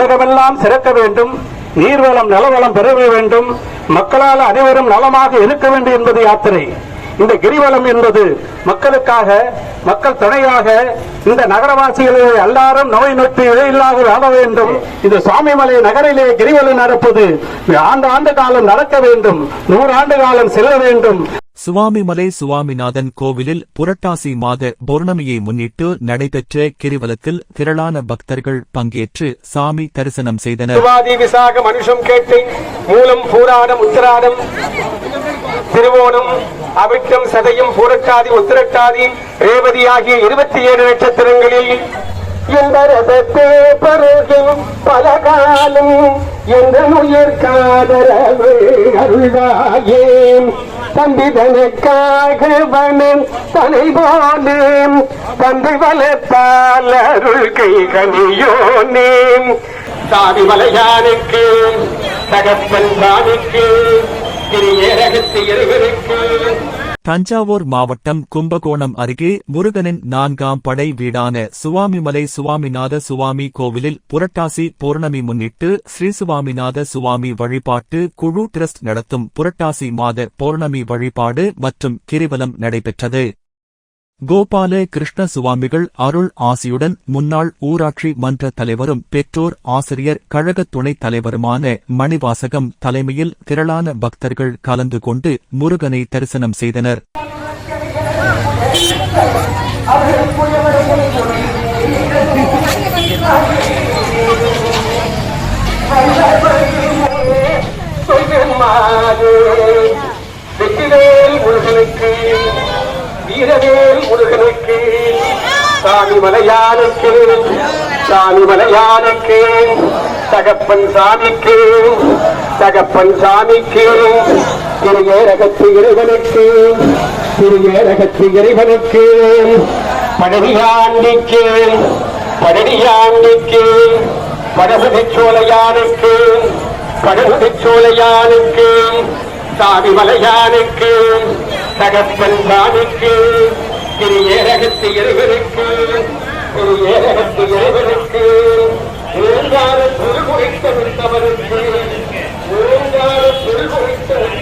உலகமெல்லாம் சிறக்க வேண்டும் நீர்வளம் நலவளம் பெருக வேண்டும் மக்களால் அனைவரும் நலமாக இருக்க வேண்டும் என்பது யாத்திரை. இந்த கிரிவலம் என்பது மக்களுக்காக மக்கள் துணையாக இந்த நகரவாசிகளை எல்லாரும் நோய் நொட்டு இழையில்லாக வாழ வேண்டும். இந்த சுவாமிமலை நகரிலே கிரிவலம் நடப்பது. ஆண்டு ஆண்டு காலம் நடக்க வேண்டும். நூறாண்டு காலம் செல்ல வேண்டும். சுவாமிமலை சுவாமிநாதன் கோவிலில் புரட்டாசி மாத பௌர்ணமியை முன்னிட்டு நடைபெற்ற கிரிவலத்தில் திரளான பக்தர்கள் பங்கேற்று சாமி தரிசனம் செய்தனர். விசாக மனுஷம் கேட்டை மூலம் பூராடம் உத்திராடம் திருவோணம் அவிட்டம் சதையும் பூரட்டாதி உத்திரட்டாதி ரேவதி ஆகிய இருபத்தி ஏழு நட்சத்திரங்களில் எந்தரசத்தே பருகும் பல காலம் எந்த உயிர் காதரவு அருள்வாயே தம்பிதனுக்காக வனம் தனை போனேன் தந்தை வளர்த்தால் அருள் கை கனியோனேன் சாதி மலையானுக்கு தகப்பன் சாமிக்கு திரியரகத்து இருவருக்கு தஞ்சாவூர் மாவட்டம் கும்பகோணம் அருகே முருகனின் நான்காம் படை வீடான சுவாமிமலை சுவாமிநாத சுவாமி கோவிலில் புரட்டாசி பௌர்ணமி முன்னிட்டு ஸ்ரீ சுவாமிநாத சுவாமி வழிபாட்டு குழு டிரஸ்ட் நடத்தும் புரட்டாசி மாத பௌர்ணமி வழிபாடு மற்றும் கிரிவலம் நடைபெற்றது. கோபால கிருஷ்ண சுவாமிகள் அருள் ஆசியுடன் முன்னாள் ஊராட்சி மன்ற தலைவரும் பெற்றோர் ஆசிரியர் கழக துணைத் தலைவருமான மணிவாசகம் தலைமையில் திரளான பக்தர்கள் கலந்து கொண்டு முருகனை தரிசனம் செய்தனர். சொல்லுமாறு சாமி மலையானுக்கு சாமி மலையானுக்கு தகப்பன் சாமிக்கு தகப்பன் சாமிக்கு திருஏரகத்து இறைவனுக்கு திருஏரகத்து இறைவனுக்கு பழனியாண்டிக்கு பழனியாண்டிக்கு படகுதி சோலையானுக்கு படகுதி சோலையானுக்கு சாமி மலையானுக்கு தகப்பன் சாமிக்கு திரு ஏரகத்து இருவருக்கு yes, yes, yes.